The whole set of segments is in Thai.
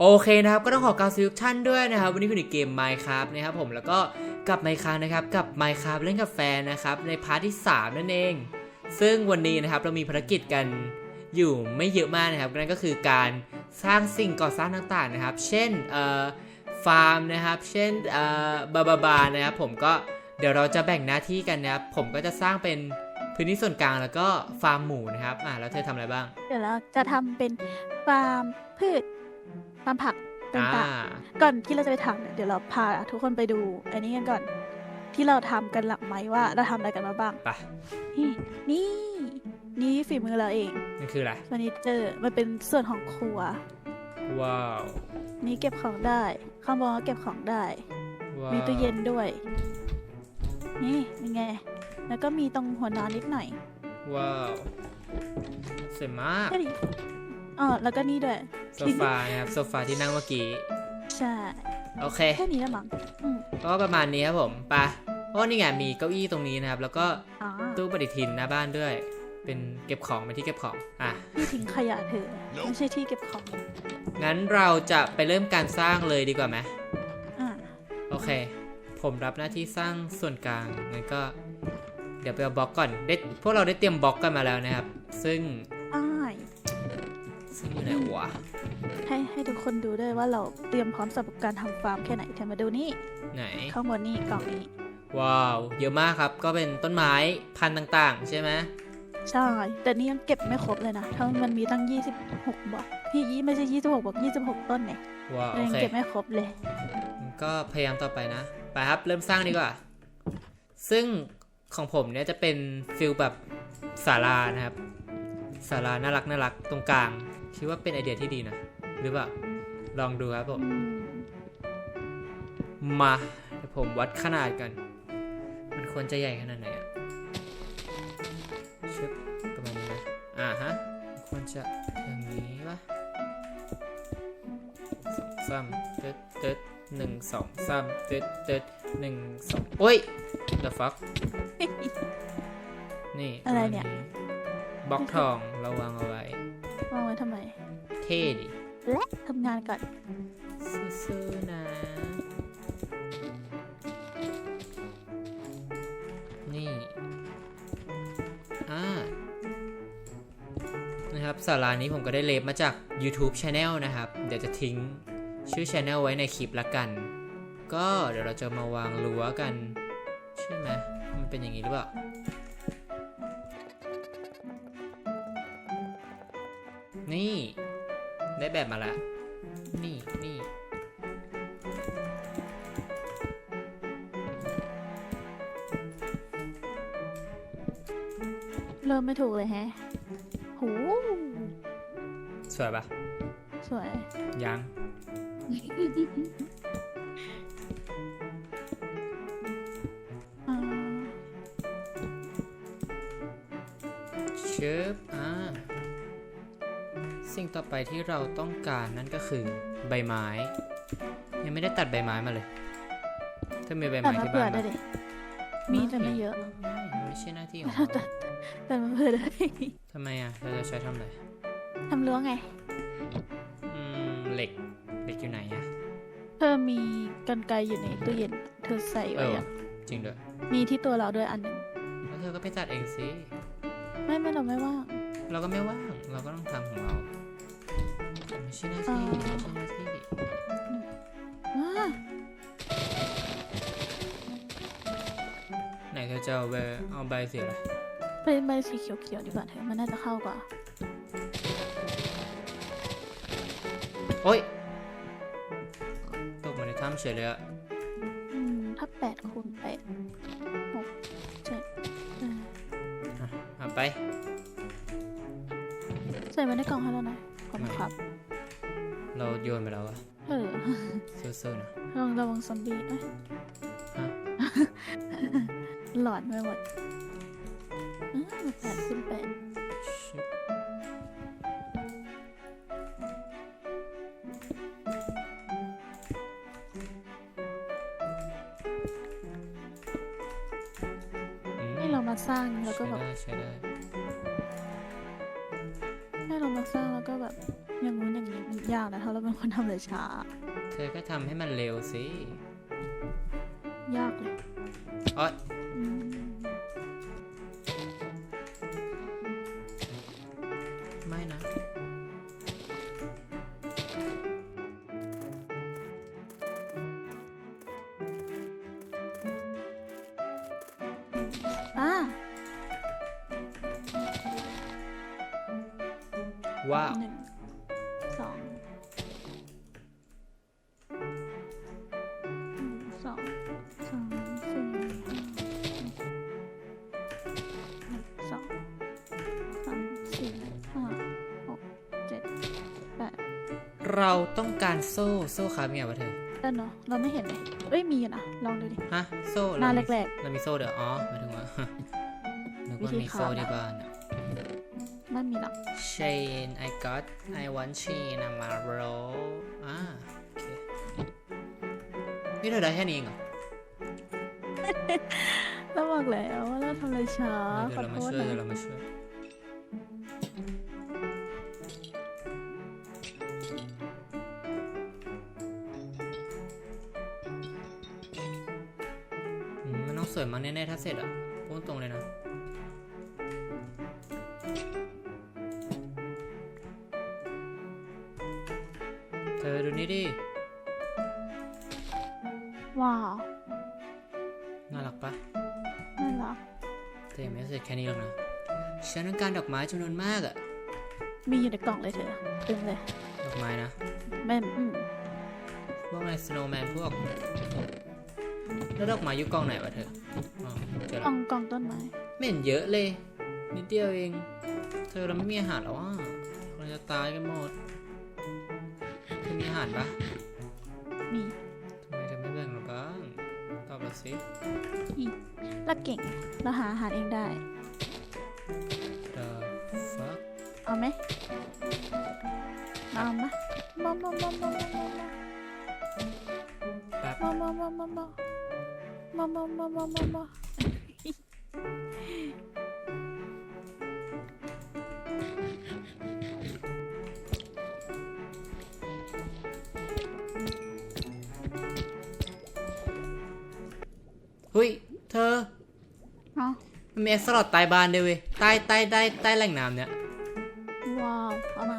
โอเคนะครับ ก็ต้องขอกาวสวัสดีทุกท่นด้วยนะครับ วันนี้คุณอยู่เกม Minecraft นะครับผมแล้วก็กลับ Minecraft นะครับ กับ Minecraft เล่นกับแฟนนะครับ ในพาร์ทที่ 3 นั่นเอง ซึ่งวันนี้นะครับเรามีภารกิจกันอยู่ไม่เยอะมากนะครับนั่นก็คือการสร้างสิ่งก่อสร้างต่างๆนะครับ เช่นเอ่อฟาร์มนะครับ เช่นเอ่อบาบาบานะครับผมก็เดี๋ยวเราจะแบ่งหน้าที่กันนะครับ ผมก็จะสร้างเป็นพื้นที่ส่วนกลางแล้วก็ฟาร์มหมูนะครับอะแล้วเธอทำอะไรบ้าง เดี๋ยวเราจะทำเป็นฟาร์มพืช ฟาร์มผักอ่าต่างๆก่อนที่เราจะไปทำเนี่ยเดี๋ยวเราพาทุกคนไปดู อันนี้กันก่อนที่เราทำกันหลังไหมว่าเราทำอะไรกันมาบ้างไปนี่นี่ นี่ฝีมือเราเองนี่คืออะไรเฟอร์นิเจอร์มันเป็นส่วนของครัว ว้าว นี่เก็บของได้ ข้างบนก็เก็บของได้ว้าวมีตู้เย็นด้วย นี่เป็นไง แล้วก็มีตรงหัวนอนนิดหน่อย ว้าวสวยมากแค่นี้ อ๋อแล้วก็นี่ด้วยโซฟานะครับโซฟาที่นั่งเมื่อกี้ ใช่ โอเคแค่นี้แล้วมั้งอืมก็ประมาณนี้ครับผมไปะเพราะว่านี่ไงมีเก้าอี้ตรงนี้นะครับ แล้วก็อ๋อตู้ปฏิทินหน้าบ้านด้วย เป็นเก็บของเป็นที่เก็บของอะที่ทิ้งขยะเธอไม่ใช่ที่เก็บของ งั้นเราจะไปเริ่มการสร้างเลยดีกว่าไหมอ่าโอเค ผมรับหน้าที่สร้างส่วนกลางงั้นก็ เดี๋ยวไปเอาบล็อกก่อนได้พวกเราได้เตรียมบล็อกกันมาแล้วนะครับ ซึ่งอ้าย ซึ่งอยู่ไหนวะ ให้ให้ทุกคนดูด้วยว่าเราเตรียมพร้อมสำหรับการทำฟาร์มแค่ไหนเธอมาดูนี่ไหน ข้างบนนี่กล่องนี้ ว้าว เยอะมากครับ ก็เป็นต้นไม้พันธุ์ต่างๆ ใช่ไหมใช่ แต่นี่ยังเก็บไม่ครบเลยนะถ้ามันมีตั้ง 26บอกพี่ยี่ไม่ใช่ 26บอก26 ต้นเนี่ยว้าวเราโอยังเค เก็บไม่ครบเลย ก็พยายามต่อไปนะ ไปครับ เริ่มสร้างดีกว่า ซึ่งของผมเนี่ยจะเป็นฟิลแบบศาลานะครับศาลาน่ารักน่ารักตรงกลาง คิดว่าเป็นไอเดียที่ดีนะ หรือเปล่า ลองดูครับผมอืมมาเดี๋ยวผมวัดขนาดกัน มันควรจะใหญ่ขนาดไหนอะชึบประมาณนี้นะ อ่าฮะ ควรจะอย่างนี้ปะสองสามตึ๊ดตึ๊ดหนึ่งสองสามตึ๊ดตึ๊ดหนึ่งสองโอ้ย the fuck นี่ อะไรเนี่ยปมาณบล็อกทองเราวางเอาไว้ วางไว้ทำไมเท่ดิและทำงานก่อนสู้ๆนะ นี่ อ่า นะครับสารานี้ผมก็ได้เลฟมาจาก YouTube Channel นะครับ เดี๋ยวจะทิ้งชื่อ Channel ไว้ในคลิปละกัน ก็เดี๋ยวเราจะมาวางรั้วกัน ใช่ไหมมันเป็นอย่างนี้หรือเปล่า นี่ ได้แบบมาละ นี่นี่เริ่มไม่ถูกเลยแฮะโหสวยปะสวย ยังอ่าเชิบอ่า สิ่งต่อไปที่เราต้องการนั่นก็คือใบไม้ ยังไม่ได้ตัดใบไม้มาเลยถ้ามีใบแต่ไม้มาที่เผื่อบ้านได้ปะดิมีแต่ไม่เยอะไม่ไม่ใช่หน้าที่ของแต่เราแต่มาเผื่อได้ทำไมอะเราจะใช้ทำอะไรทำรั้วไง อืมเหล็กเหล็กอยู่ไหนอะเธอมีกันไกรอยู่ในตู้เย็น เธอใส่เอไว้ออะจริงด้วยมีที่ตัวเราด้วยอันหนึ่งแล้วเธอก็ไปตัดเองสิไม่ไม่เราไม่ว่างเราก็ไม่ว่าง เราก็ต้องทำของเราไม่ใช่หน้าที่อ๋อไม่ใช่หน้าที่ว้าไหนเธอจะเอาใบเอาใบเสียอะไรเป็นใบสีเขียวๆดีกว่าเธอมันน่าจะเข้ากว่า โอ๊ย ตกมาในถ้ำเฉยเลยอะอืมถ้าแปดคูณแปดหกเจ็ดเอออะเอาไป ใส่ไว้ในกล่องให้เราหน่อยขอบคุณครับ เราโยนไปแล้วอะเออซื่อๆนะระวังระวังซอมบี้เอ้ยฮะหลอนไปหมดอ้าวแปดคูณแปดชิบอืมให้เรามาสร้างแล้วก็ใช้แบบได้ใช้ได้ สร้างแล้วก็แบบอย่างงู้นอย่างนี้มันยากนะถ้าเราเป็นคนทำอะไรช้า เธอก็ทำให้มันเร็วสิ ยากเลยอ๋ออื เราต้องการโซ่โซ่ครับไงวะเธอด้านเนาะเราไม่เห็นเลยเอ้ยมีอยู่นะลองดูดิฮะโซ่หน้าเรมีแรกเรามีโซ่เดี๋ยวอ๋อหมายถึงว่านึกว่าวิธีมีโซ่ขาดอะที่บ้านอะไม่มีหรอก chain I got I want chain อะมาโรอ่าโอเคนี่เธอได้แค่นี้เองเหรอเราบอกแล้วว่าเราทำอะไรช้าเดี๋ขยอวเราโทมาษช่วยนะเดี๋ยวเรามาช่วย สวยมากแน่ๆถ้าเสร็จอะพูดตรงเลยนะ เธอดูนี่ดิ ว้าวน่ารักปะน่ารักแต่ยังไม่เสร็จแค่นี้หรอกนะ ฉันต้องการดอกไม้จำนวนมากอะมีอยู่ในกล่องเลยเธอเต็มเลย ดอกไม้นะแม่อืมพวกในสโนว์แมนพวก แล้วดอกไม้อยู่กล่องไหนวะเธออ๋อเจอกล่แล้อวงกล่องต้นไม้ไม่เห็นเยอะเลย นิดเดียวเอง เธอเราไม่มีอาหารแล้วอะเราจะตายกันหมดเธอมีอาหารปะมีทำไมเธอไม่แบ่งเราบ้างตอบเราสิเราเก่งเราหาอาหารเองได้ The fuck เอาไหมเอามามามามามามามาแป๊บมามามามามามา มามามามามาเฮ้ย เธอ เอามันมีเอ็กซ์ลอดใต้บ้านด้วยเว้ยใต้ใต้ใต้ใต้แหล่งน้ำเนี่ย ว้าว เอามา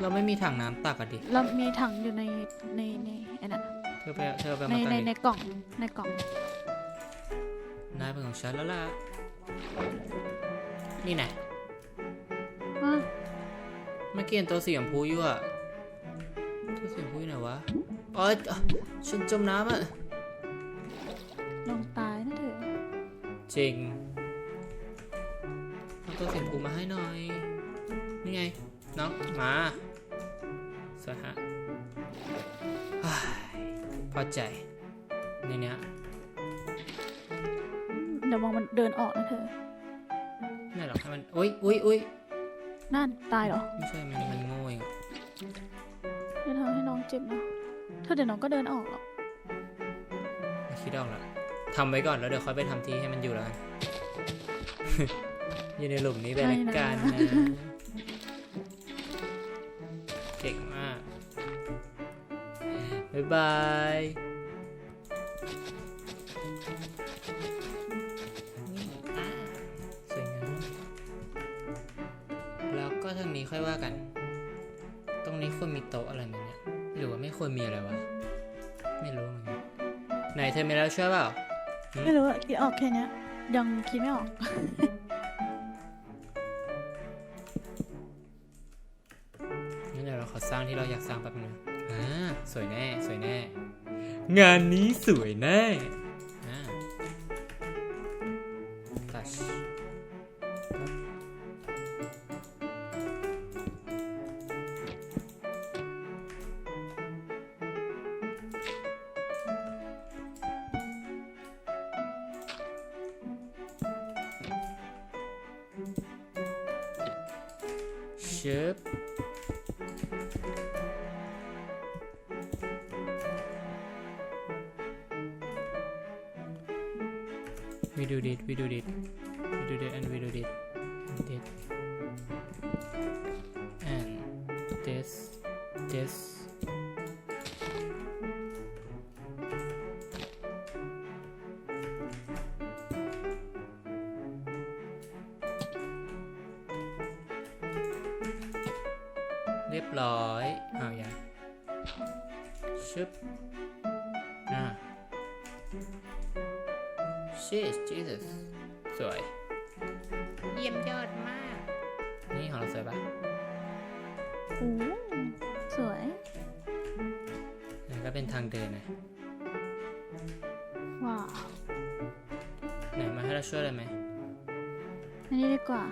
เราไม่มีถังน้ำตักอะดิ เรามีถังอยู่ในในในไอ้นั่นเธอไปเธอไปในมาตักในดิในกล่องในกล่อง นายเป็นของฉันแล้วล่ะ นี่ไงอะเมื่อกี้เห็นตัวสีชมพูอยู่อะตัวสีชมพูอยู่ไหนวะอ๋ออะฉันจมน้ำอะลงตายนะเธอจริงเอาตัวสีชมพูมาให้หน่อย นี่ไง น้องมาสวยฮะเฮ้ยพอใจในเนี้ย เดี๋ยวมองมันเดินออกนะเธอ ไม่หรอกให้มันอุ้ยอุ้ยอุ้ยนั่นตายเหรอไม่ใช่มันมันโง่เองอะเดี๋ยวทำให้น้องเจ็บนะเธอเดี๋ยวน้องก็เดินออกหรอกไม่คิดออกแล้วทำไว้ก่อนแล้วเดี๋ยวค่อยไปทำที่ให้มันอยู่แล้วกัน อยู่ในหลุมนี้ไปละกันนะเก่งมาก บ๊ายบาย ค่อยว่ากัน ตรงนี้ควรมีโต๊ะอะไรไหมเนี่ย หรือว่าไม่ควรมีอะไรวะ ไม่รู้เหมือนกันไหนเธอมีแล้วช่วยเปล่า ไม่รู้อะคิดออกแค่เนี้ยยังคิดไม่ออก งั้นเดี๋ยวเราขอสร้างที่เราอยากสร้างแป๊บนึงอ่าสวยแน่ สวยแน่ งานนี้สวยแน่ ชึบ we do it we do it we do it and we do it and this this Jeez Jesus สวย เยี่ยมยอดมาก นี่ของเราสวยปะโอ้สวยนี่ก็เป็นทางเดินนะว้าวไหนมาให้เราช่วยอะไรไหมอันนี้ดีกว่า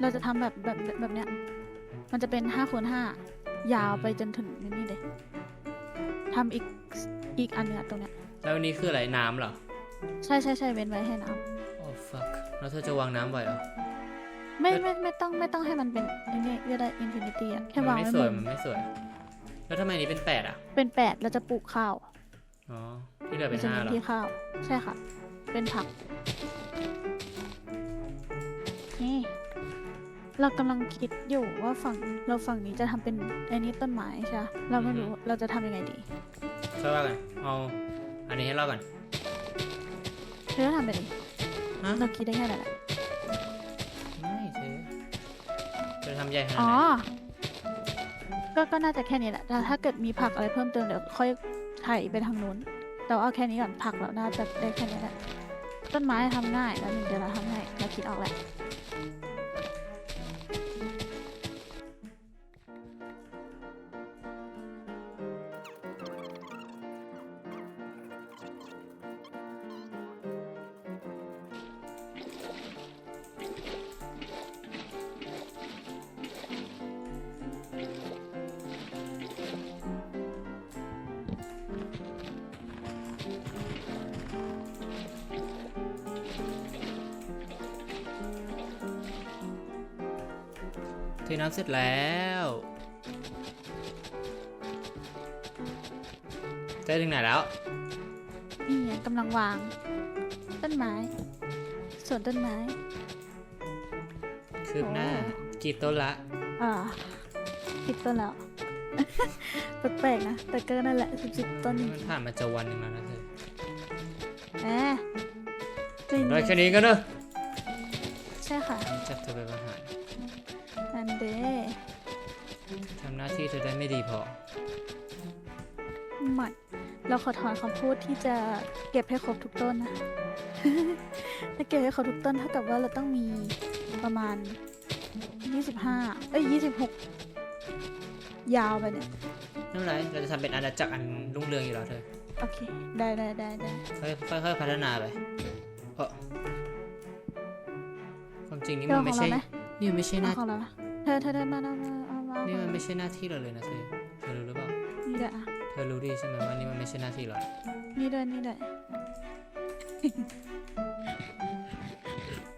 เราจะทำแบบแบบแบบแบบเนี้ย มันจะเป็นห้าคูณห้ายาวไปจนถึงนี่เลยทำอีกอีกอันเนี้ยตรงเนี้ยแล้ววันนี้คืออะไรน้ำเหรอ ใช่ใช่ใช่เว้นไว้ให้น้โอ้ fuck แล้วเธอจะวางน้ำไว้เหรอำไม่ไม่ไม่ต้องไม่ต้องให้มันเป็นไอ้นี่ก็ได้อินฟินิตี้อะแค่มัวางไม่ไว้สมุวยมมันไม่สวย แล้วทำไมอันนี้เป็นแปดอะ เป็นแปดเราจะปลูกข้าวอ๋อ ที่เหลือเป็นจะห้าเน้นเหรอที่ข้าว ใช่ค่ะ เป็นผักนี่เรากำลังคิดอยู่ว่าฝั่งเราฝั่งนี้จะทำเป็นไอ้นี้ต้นไม้ใช่ปะเราไม่รู้เราจะทำยังไงดีค่อยว่ากันเอา อันนี้ให้เราก่อน เธอทำไปดิฮะเราคิดได้แค่นั้นแหละไม่เธอเธอทำใหญ่ขนาดอ๋ไหอนก็ก็น่าจะแค่นี้แหละแต่ถ้าเกิดมีผักอะไรเพิ่มเติมเดี๋ยวค่อยไถไปทางนู้น แต่ว่าเอาแค่นี้ก่อนผักเราน่าจะได้แค่นี้แหละ ต้นไม้ทำง่ายแล้วหนึ่งเดี๋ยวเราทำให้เราคิดออกแหละ เทน้ำเสร็จแล้วเจอถึงไหนแล้ว นี่ไงกำลังวาง ต้นไม้สวนต้นไม้คืบหน้าโอ้กี่ต้นละอ่าสิบต้นแล้ว แปลกๆนะ แต่ก็นั่นแหละสิบสิบต้นมันผ่านมาจะวันหนึ่งแล้วนะเธอแหมจริงได้แค่นี้ก็เนอะใช่ค่ะจับเธอไปประหาร อันเดทำหน้าที่เธอได้ไม่ดีพอใหม่ เราขอถอนคำพูดที่จะเก็บให้ครบทุกต้นนะ ถ้าเก็บให้ครบทุกต้นเท่ากับว่าเราต้องมีประมาณ 25 เอ้ย 26 ยาวไปเนี่ยไม่เป็นไรเราจะทำเป็นอาณาจักรอันรุ่งเรืองอยู่แล้วเธอ โอเค ได้ได้ได้ได้ค่อยค่อยค่อยพัฒนาไปเพราะความจริงนี่เรื่มัองนขไม่องใช่เราไหมนี่มันไม่ใช่หเอาน้าของเราไหม เธอเธอเธอมาเอามาเอามาเอานี่มันมาไม่ใช่หน้าที่เราเลยนะเธอ เธอรู้หรือเปล่า นี่ด้วยอะเธอรู้ดีใช่ไหมว่านี่มันไม่ใช่หน้าที่เรา นี่ด้วยนี่ด้วย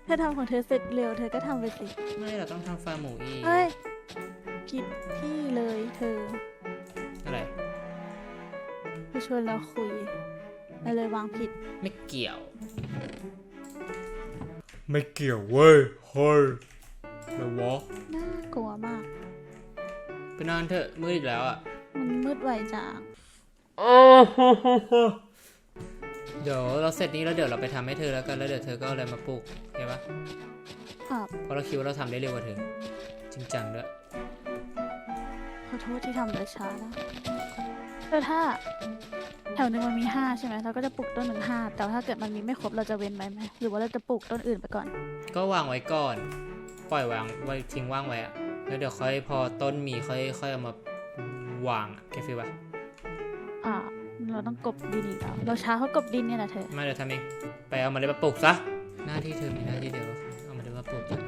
เธอทำของเธอเสร็จเร็วเธอก็ทำไปสิไม่เราต้องทำฟาร์มหมูอีกเฮ้ยผิดที่เลยเธออะไรเธอชวนเราคุยเราเลยวางผิด ไม่เกี่ยว ไม่เกี่ยวเว้ยเฮ้ยอะไรวะ นอนเถอะมืดอีกแล้วอะ มันมืดไวจังเดี๋ยวเราเสร็จนี้แล้วเดี๋ยวเราไปทำให้เธอแล้วกันแล้วเดี๋ยวเธอก็เอาอะไรมาปลูกโอเคปะครับเพราะเราคิดว่าเราทำได้เร็วกว่าเธอ จริงจังด้วยขอโทษที่ทำเลยช้านะแต่ถ้าแถวหนึ่งมันมีห้าใช่ไหมเราก็จะปลูกต้นหนึ่งห้าแต่ถ้าเกิดมันมีไม่ครบเราจะเว้นไว้ไหมหรือว่าเราจะปลูกต้นอื่นไปก่อน ก็วางไว้ก่อน ปล่อยวางไว้ทิ้งว่างไว้อะ แล้วเดี๋ยวค่อยพอต้นมีค่อยค่อยเอามาวางอะแกฟีลปะอ่าเราต้องกลบดินอีกแล้วเราช้าเขากลบดินเนี่ยนะเธอมาเดี๋ยวทำเองไปเอามาเลยมาปลูกซะหน้าที่เธอมีหน้าที่เดียวก็คือเอามาเลยมาปลูกกัน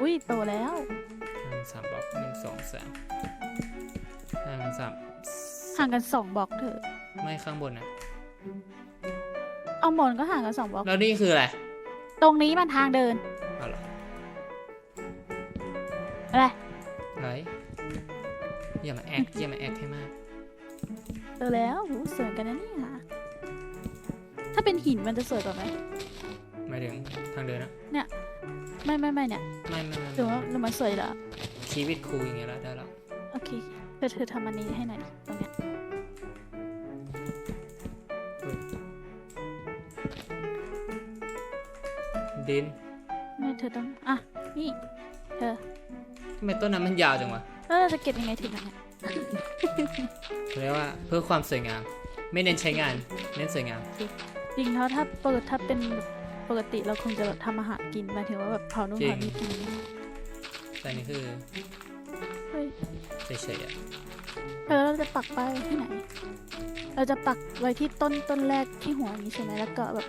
อุ้ยโตแล้วหนึ่งสามบล็อกหนึ่งสองสามหนึ่งสามห่างกันสองบล็อกเถอะไม่ข้างบนนะเอาหมอนก็ห่างกันสองบล็อกแล้วนี่คืออะไรตรงนี้มันทางเดินเอาเหรอ อะไรไรอย่ามาแอคอย่ามาแอคให้มากเจอแล้วหูสวยกันนะเนี่ยถ้าเป็นหินมันจะสวยกว่าไหมหมายถึงทางเดินนะไม่ไม่ไม่เนี่ยไม่ไม่ไม่หรือว่าหรือมันสวยเหรอชีวิตครูอย่างเงี้ยแล้วได้แล้วโอเคเธอทำอันนี้ให้หน่อยดิตรงเนี้ยดินแม่เธอต้องอะนี่ เธอทำไมต้นนั้นมันยาวจังวะแล้วเราจะเก็บยังไงถึงอันเนี้ยเรียกว่าเพื่อความสวยงาม ไม่เน้นใช้งานเน้นสวยงาม จริงแล้วถ้าเปิดถ้าเป็นแบบปกติเราคงจะแบบทำอาหารกินหมายถึงว่าแบบเผานู่นจริง เผานี่กินแต่อันนี่คือเฮ้ยเฉยๆอะเธอเราจะปักป้ายไว้ที่ไหน เราจะปักไว้ที่ต้นต้นแรกที่หัวนี้ใช่ไหมแล้วก็แบบ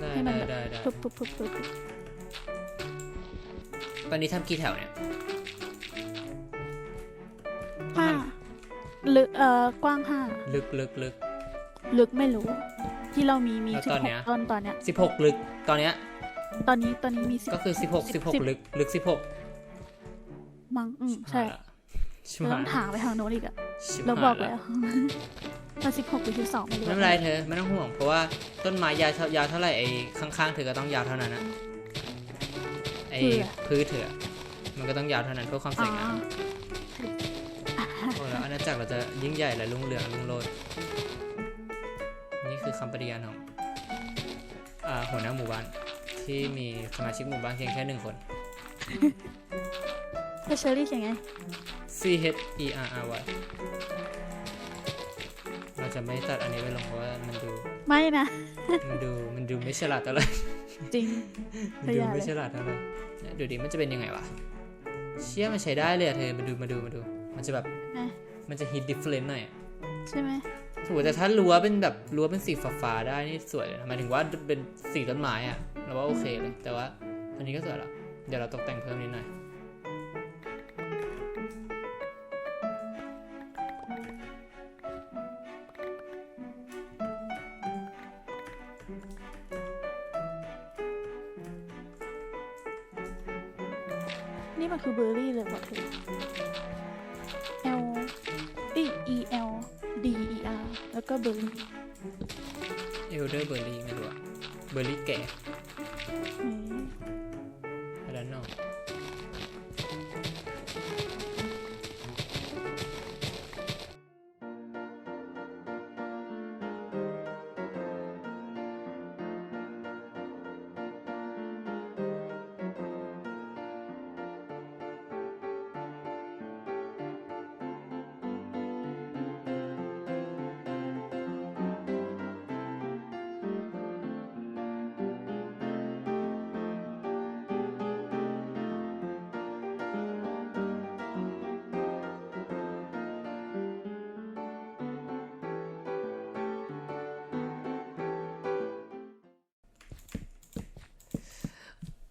ได้ให้มันได้แบบ ได้ได้ปุ๊บปุ๊บปุ๊บปุ๊บปุ๊บ ตอนนี้ทำกี่แถวเนี่ยห้าลึกเอ่อกว้างห้าลึกลึกลึกลึกไม่รู้ ที่เรามีมีแล้วสิบตอนหเนี้กย ต้นตอนเนี้ย สิบหกลึก ตอนเนี้ยตอนนี้ตอนนี้มีสิบ ก็คือสิบหกสิสิบบหกสิบ ลึกลึกสิบหกมั้งอืมใช่ชิบเราหาต้ยองถางไปทางโน้นอีกอะชิบเราหายบอกแล้วตอนสิบหกหรือสิบสองไม่รู้ไม่เป็นไรเธอไม่ต้องห่วงเพราะว่าต้นไม้ยาวเท่ายาวเท่าไหร่ไอ้ข้างๆเธอก็ต้องยาวเท่านั้นนะไอ้พื้นเธออะมันก็ต้องยาวเท่านั้นเพื่อความสอ๋วยงามอโอ้แล้วอาณาจักรเราจะยิ่งใหญ่และรุ่งเรืองรุ่งโรจน์นี่คือคำปฏิญาณของอ่าหัวหน้าหมู่บ้านที่มีสมาชิกหมู่บ้านเพียงแค่หนึ่งคนถ้าเชอรี่เขียนไง C H E R R Y เราจะไม่ตัดอันนี้ไปลงเพราะว่ามันดู ไม่นะ มันดูมันดูไม่ฉลาดเท่าไหร่ จริงมันดูขยะเลยไม่ฉลาดเท่าไหร่เนี่ยดูดิมันจะเป็นยังไงวะเชี่ยมันใช้ได้เลยอะเธอมาดูมาดูมาดู มันจะแบบนะมันจะฮิตดิฟเฟลนหน่อยอะใช่ไหมถูกแต่ถ้ารั้วเป็นแบบรั้วเป็นสีฟ้าๆได้นี่สวยเลยนะหมายถึงว่าเป็นสีต้นไม้อะเราว่าโอเคเลย แต่ว่าอันนี้ก็สวยแล้วเดี๋ยวเราตกแต่งเพิ่มนิดหน่อย คือเบอร์รี่เลยบอกเลย L E E L D E R แล้วก็เบอร์รี่ เอลเดอร์เบอร์รี่ไม่รู้อะเบอร์รี่แก่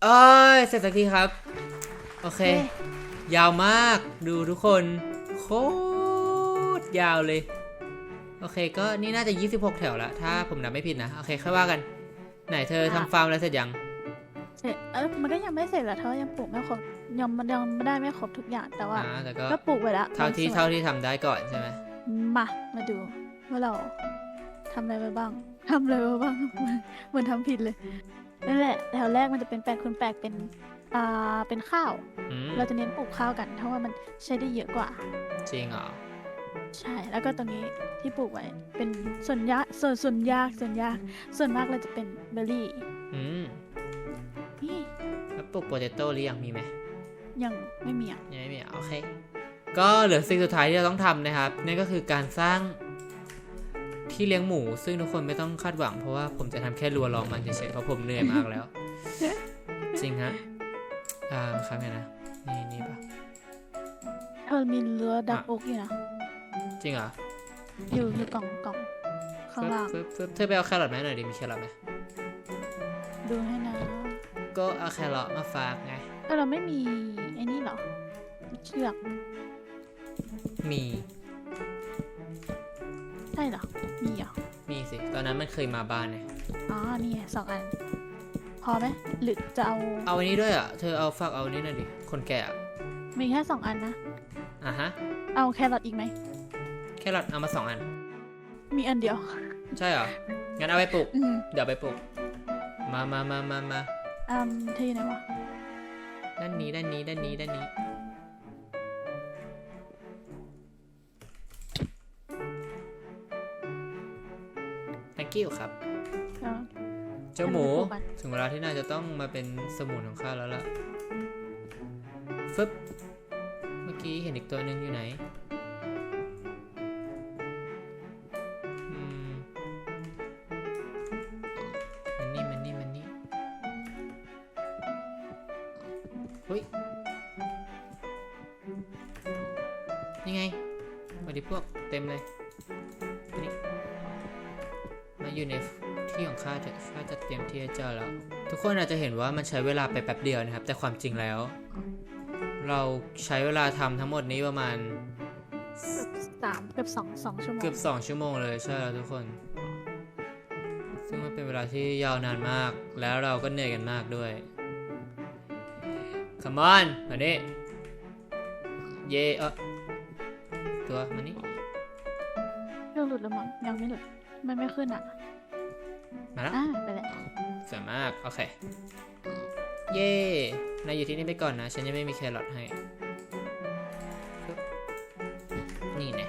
อ้ยเสร็จสักทีครับ โอเคเอ๊ะยาวมากดูทุกคน โคตรยาวเลย โอเค ก็นี่น่าจะ 26 แถวแล้วถ้าผมนับไม่ผิดนะ โอเคค่อยว่ากัน ไหนเธอทำฟาร์มแล้วเสร็จยัง เสร็จเออมันก็ยังไม่เสร็จแหละเธอยังปลูกไม่ครบยังมันยังไม่ได้ไม่ครบทุกอย่างแต่ว่าอ่าแต่ก็ก็ปลูกไว้ละเท่าที่บงส่วนเท่าที่ทำได้ก่อนใช่ไหมมามาดูว่าเราทำอะไรไปบ้างทำอะไรไปบ้าง เหมือนทำผิดเลย นั่นแหละแถวแรกมันจะเป็นแปลกคูณแปลกเป็นอ่าเป็นข้าว อืมเราจะเน้นปลูกข้าวกันเพราะว่ามันใช้ได้เยอะกว่า จริงเหรอใช่แล้วก็ตรงนี้ที่ปลูกไว้เป็นส่วนยากส่วนส่วนยากส่วนยากส่วนมากเราจะเป็นเบอร์รี่อืมนี่แล้วปลูกโปเตโต้หรือยังมีไหมยังไม่มีอะยังไม่มีอะโอเค ก็เหลือสิ่งสุดท้ายที่เราต้องทำนะครับนั่นก็คือการสร้าง ที่เลี้ยงหมู ซึ่งทุกคนไม่ต้องคาดหวังเพราะว่าผมจะทำแค่รัวรองมันเฉยๆเพราะผมเหนื่อยมากแล้ว จริงฮะอ่าครับไงนะนี่นี่ปะเธอมีเรือดักอะอกอยู่นะจริงเหรออยู่อยู่กล่องกล่องข้างล่างฟึบฟึบเธอไปเอาแครอทไหมาให้หน่อยดิมีแครอทไหมดูให้นะก็เอาแครอทมาฝากไงเออเราไม่มีไอ้นี่เหรอเชือกมี ใช่เหรอ มีเหรอ มีสิ ตอนนั้นมันเคยมาบ้านไงอ๋อ นี่ไงสองอัน พอไหมหรือจะเอา เอาอันนี้ด้วยอะ เธอเอาฝากเอาอันนี้หน่อยดิ คนแก่อะมีแค่สองอันนะ อะฮะ เอาแครอทอีกไหม แครอทเอามาสองอัน มีอันเดียว ใช่เหรอ งั้นเอาไปปลูก อืมเดี๋ยวไปปลูก มามามามามาอืมเธออยู่ไหนวะ ด้านนี้ด้านนี้ด้านนี้ด้านนี้ thank you ครับแล้วเจ้าหมูให้มันไปปลูกกันถึงเวลาที่นายจะต้องมาเป็นสมุนของข้าแล้วล่ะฟึบเมื่อกี้เห็นอีกตัวหนึ่งอยู่ไหน กคนอาจจะเห็นว่ามันใช้เวลาไปแป๊บเดียวนะครับ แต่ความจริงแล้ว เราใช้เวลาทำทั้งหมดนี้ประมาณสามเกือบสองสองชั่วโมงเกือบสองชั่วโมงเลยใช่แล้วทุกคน ซึ่งมันเป็นเวลาที่ยาวนานมาก แล้วเราก็เหนื่อยกันมากด้วย Come on มานี่เย่เออตัวมานี่เรื่องหลุดแล้วมั้งยังไม่หลุดมันไม่ขึ้นอะ มาแล้วอ่าไปแล้วสวยมาก โอเค เย่นายอยู่ที่นี่ไปก่อนนะ ฉันยังไม่มีแครอทให้ปึ๊บนี่ไง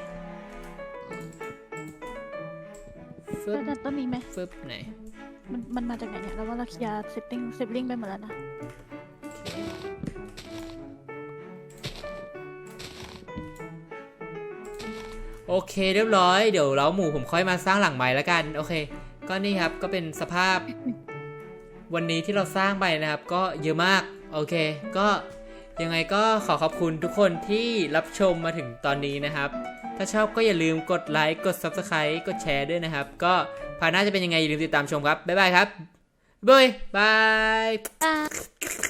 ฟึบแล้วแต่ต้นนี้ไหมฟึบไหน มันมันมาจากไหนเนี่ยแล้วว่าเราเคลียร์เซตติ้งเซตลิงไปหมดแล้วนะโอเคเรียบร้อย เดี๋ยวเล้าหมูผมค่อยมาสร้างหลังใหม่แล้วกัน โอเค ก็นี่ครับก็เป็นสภาพวันนี้ที่เราสร้างไปนะครับ ก็เยอะมาก โอเค ก็ยังไงก็ขอขอบคุณทุกคนที่รับชมมาถึงตอนนี้นะครับ ถ้าชอบก็อย่าลืมกดไลค์กด Subscribe กดแชร์ด้วยนะครับ ก็พาหน้าจะเป็นยังไงอย่าลืมติดตามชมครับ บ๊ายบายครับบ๊ายบาย